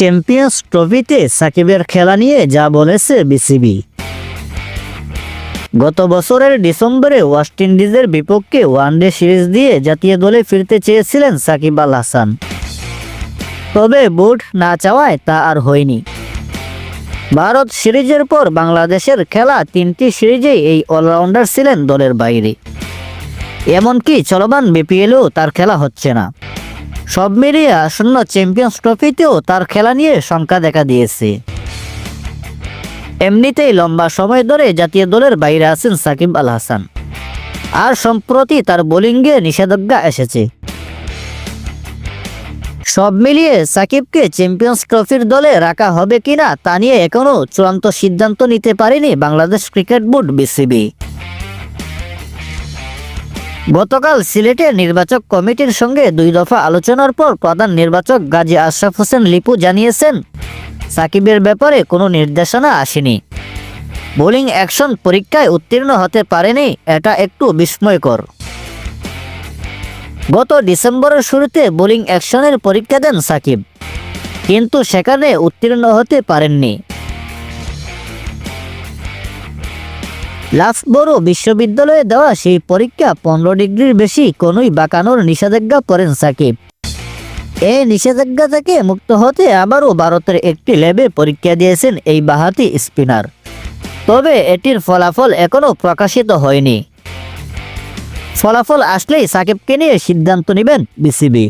Champions ট্রফিতে সাকিবের খেলা নিয়ে যা বলেছে বিসিবি। গত বছরের ডিসেম্বরে ওয়েস্ট ইন্ডিজের বিপক্ষে ওয়ানডে সিরিজ দিয়ে জাতীয় দলে ফিরতে চেয়েছিলেন সাকিব আল হাসান। তবে বুট না চাওয়ায় তা আর হয়নি। ভারত সিরিজের পর বাংলাদেশের খেলা তিনটি সিরিজেই এই অলরাউন্ডার ছিলেন দলের বাইরে। এমনকি চলমান বিপিএলেও তার খেলা হচ্ছে না। সব মিলিয়ে আসন্ন চ্যাম্পিয়ন্স ট্রফিতেও তার খেলা নিয়ে শঙ্কা দেখা দিয়েছে। এমনিতেই লম্বা সময় ধরে জাতীয় দলের বাইরে আছেন সাকিব আল হাসান। আর সম্প্রতি তার বোলিংয়ে নিষেধাজ্ঞা এসেছে। সব মিলিয়ে সাকিবকে চ্যাম্পিয়ন্স ট্রফির দলে রাখা হবে কিনা তা নিয়ে এখনও চূড়ান্ত সিদ্ধান্ত নিতে পারেনি বাংলাদেশ ক্রিকেট বোর্ড বিসিবি। গতকাল সিলেটে নির্বাচক কমিটির সঙ্গে দুই দফা আলোচনার পর প্রধান নির্বাচক গাজী আশরাফ হোসেন লিপু জানিয়েছেন, সাকিবের ব্যাপারে কোনো নির্দেশনা আসেনি। বোলিং অ্যাকশন পরীক্ষায় উত্তীর্ণ হতে পারেনি, এটা একটু বিস্ময়কর। গত ডিসেম্বরের শুরুতে বোলিং অ্যাকশনের পরীক্ষা দেন সাকিব, কিন্তু সেখানে উত্তীর্ণ হতে পারেননি। লাফবরো বিশ্ববিদ্যালয়ে দেওয়া সেই পরীক্ষা পনেরো ডিগ্রির বেশি কোনোই বাঁকানোর নিষেধাজ্ঞা করেন সাকিব। এই নিষেধাজ্ঞা থেকে মুক্ত হতে আবারও ভারতের একটি ল্যাবে পরীক্ষা দিয়েছেন এই বাহাতি স্পিনার। তবে এটির ফলাফল এখনও প্রকাশিত হয়নি। ফলাফল আসলেই সাকিবকে নিয়ে সিদ্ধান্ত নেবেন বিসিবি।